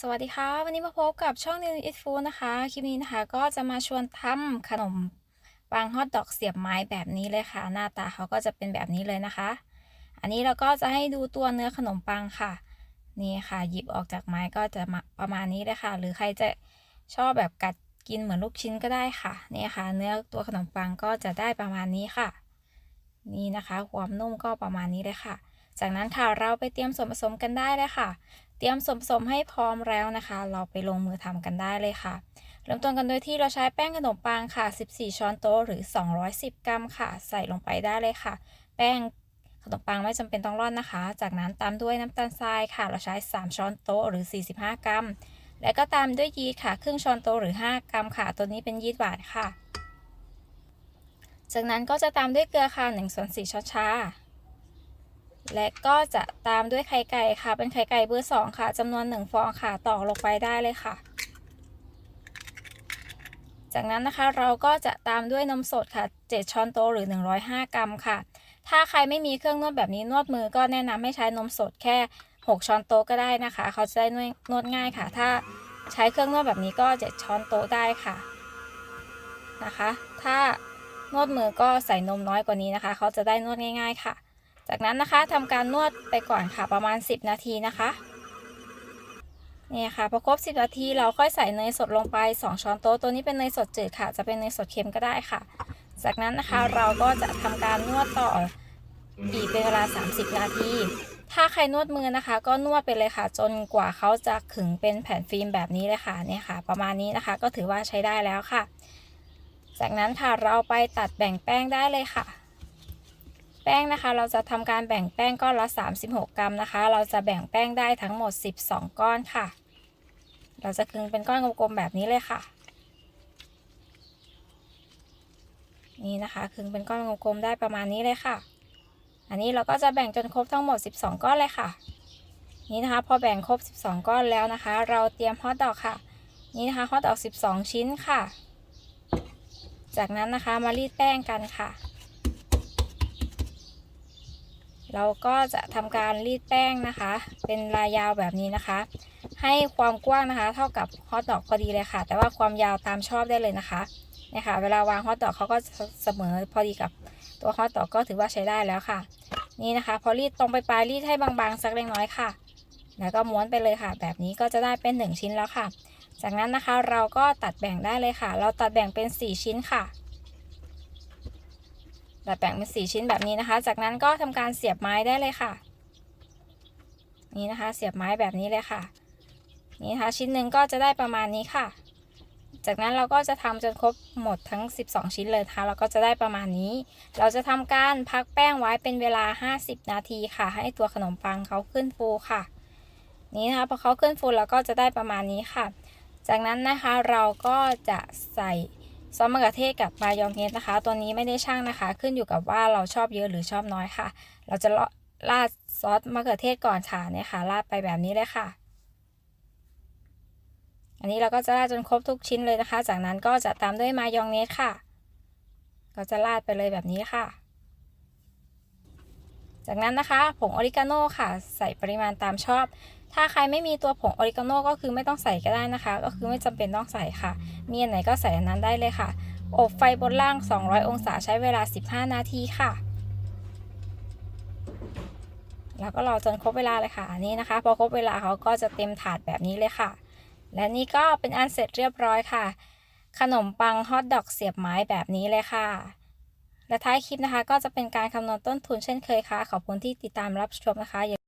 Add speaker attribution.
Speaker 1: สวัสดีค่ะ วันนี้มาพบกับช่อง New It Food นะคะ คลิปนี้นะคะก็จะมาชวนทำขนมปังฮอทดอกเสียบไม้แบบนี้เลยค่ะ หน้าตาเขาก็จะเป็นแบบนี้เลยนะคะ อันนี้เราก็จะให้ดูตัวเนื้อขนมปังค่ะ นี่ค่ะ หยิบออกจากไม้ก็จะมาประมาณนี้เลยค่ะ หรือใครจะชอบแบบกัดกินเหมือนลูกชิ้นก็ได้ค่ะ นี่ค่ะ เนื้อตัวขนมปังก็จะได้ประมาณนี้ค่ะ นี่นะคะ ความนุ่มก็ประมาณนี้เลยค่ะ จากนั้นค่ะเราไปเตรียมส่วนผสมกันได้เลยค่ะ รียมส่วนผสมให้พร้อมแล้วนะคะ เราไปลงมือทำกันได้เลยค่ะ เริ่มต้นกันโดยที่เราใช้แป้งขนมปังค่ะ 14 ช้อนโต๊ะหรือ 210 กรัมค่ะ ใส่ลงไปได้เลยค่ะ แป้งขนมปังไม่จำเป็นต้องร่อนนะคะ จากนั้นตามด้วยน้ำตาลทรายค่ะ เราใช้ 3 ช้อนโต๊ะหรือ 45 กรัม และก็ตามด้วยยีสต์ค่ะ ครึ่งช้อนโต๊ะหรือ 5 กรัมค่ะ ตัวนี้เป็นยีสต์หวานค่ะ จากนั้นก็จะตามด้วยเกลือค่ะ1ส่วน4ช้อนชา และก็จะตามด้วยไข่ไก่ค่ะ เป็นไข่ไก่เบอร์สองค่ะจำนวนหนึ่งฟองค่ะตอกลงไปได้เลยค่ะ จากนั้นนะคะเราก็จะตามด้วยนมสดค่ะ 7 ช้อนโต๊ะหรือ 105 กรัมค่ะ ถ้าใครไม่มีเครื่องนวดแบบนี้นวดมือก็แนะนำให้ใช้นมสดแค่ 6 ช้อนโต๊ะก็ได้นะคะ เขาจะได้นวดง่ายค่ะ ถ้าใช้เครื่องนวดแบบนี้ก็ 7 ช้อนโต๊ะได้ค่ะนะคะ ถ้านวดมือก็ใส่นมน้อยกว่านี้นะคะ เขาจะได้นวดง่าย ๆค่ะ จากนั้นนะคะทำการนวดไปก่อนค่ะประมาณ 10 นาทีนะคะนี่ค่ะพอครบ 10 นาทีเราค่อยใส่เนยสดลงไป 2 ช้อนโต๊ะตัวนี้เป็นเนยสดจืดค่ะ จะเป็นเนยสดเค็มก็ได้ค่ะ จากนั้นนะคะเราก็จะทำการนวดต่ออีกเป็นเวลา 30 นาที ถ้าใครนวดมือนะคะ ก็นวดไปเลยค่ะ จนกว่าเขาจะขึงเป็นแผ่นฟิล์มแบบนี้เลยค่ะเนี่ยค่ะ ประมาณนี้นะคะ ก็ถือว่าใช้ได้แล้วค่ะ จากนั้นค่ะเราไปตัดแบ่งแป้งได้เลยค่ะ แป้งนะคะ เราจะทำการแบ่งแป้งก้อนละ 36 กรัมนะคะ เราจะแบ่งแป้งได้ทั้งหมด 12 ก้อนค่ะ เราจะคึงเป็นก้อนกลมๆแบบนี้เลยค่ะ นี่นะคะคึงเป็นก้อนกลมๆได้ประมาณนี้เลยค่ะ อันนี้เราก็จะแบ่งจนครบทั้งหมด 12 ก้อนเลยค่ะ นี่นะคะพอแบ่งครบ 12 ก้อนแล้วนะคะ เราเตรียมฮอทดอกค่ะ นี่นะคะฮอทดอก 12 ชิ้นค่ะ จากนั้นนะคะมารีดแป้งกันค่ะ เราก็จะทำการรีดแป้งนะคะ เป็นลายยาวแบบนี้นะคะ ให้ความกว้างนะคะ เท่ากับฮอทดอกพอดีเลยค่ะ แต่ว่าความยาวตามชอบได้เลยนะคะเนี่ยค่ะเวลาวางฮอทดอกเขาก็เสมอพอดีกับตัวฮอทดอกก็ถือว่าใช้ได้แล้วค่ะ นี่นะคะ พอรีดตรงไปปลายรีดให้บางๆสักเล็กน้อยค่ะ แล้วก็ม้วนไปเลยค่ะ แบบนี้ก็จะได้เป็น 1 ชิ้นแล้วค่ะ จากนั้นนะคะเราก็ตัดแบ่งได้เลยค่ะ เราตัดแบ่งเป็น 4 ชิ้นค่ะ ตัดแบ่งเป็น4ชิ้นแบบนี้นะคะ จากนั้นก็ทำการเสียบไม้ได้เลยค่ะ นี่นะคะ เสียบไม้แบบนี้เลยค่ะ นี่นะคะชิ้นหนึ่งก็จะได้ประมาณนี้ค่ะ จากนั้นเราก็จะทำจนครบหมดทั้ง 12 ชิ้นเลยนะคะเราก็จะได้ประมาณนี้ เราจะทำการพักแป้งไว้เป็นเวลา 50 นาทีค่ะ ให้ตัวขนมปังเขาขึ้นฟูค่ะ นี่นะคะพอเขาขึ้นฟูเราก็จะได้ประมาณนี้ค่ะ จากนั้นนะคะเราก็จะใส่ ซอสมะเขือเทศกับมายองเนสนะคะ ตัวนี้ไม่ได้ช่างนะคะ ขึ้นอยู่กับว่าเราชอบเยอะหรือชอบน้อยค่ะ เราจะราดซอสมะเขือเทศก่อนค่ะเนี่ยค่ะราดไปแบบนี้เลยค่ะ อันนี้เราก็จะราดจนครบทุกชิ้นเลยนะคะ จากนั้นก็จะตามด้วยมายองเนสค่ะ ก็จะราดไปเลยแบบนี้ค่ะ จากนั้นนะคะ ผงออริกาโน่ค่ะ ใส่ปริมาณตามชอบ ถ้าใครไม่มีตัวผงออริกาโน่ก็คือไม่ต้องใส่ก็ได้นะคะ ก็คือไม่จำเป็นต้องใส่ค่ะ มีอันไหนก็ใส่อันนั้นได้เลยค่ะ อบไฟบนล่าง 200 องศาใช้เวลา 15 นาทีค่ะ แล้วก็รอจนครบเวลาเลยค่ะอันนี้นะคะ พอครบเวลาเขาก็จะเต็มถาดแบบนี้เลยค่ะ และนี่ก็เป็นอันเสร็จเรียบร้อยค่ะ ขนมปังฮอทดอกเสียบไม้แบบนี้เลยค่ะ และท้ายคลิปนะคะ ก็จะเป็นการคำนวณต้นทุนเช่นเคยค่ะ ขอบคุณที่ติดตามรับชมนะคะ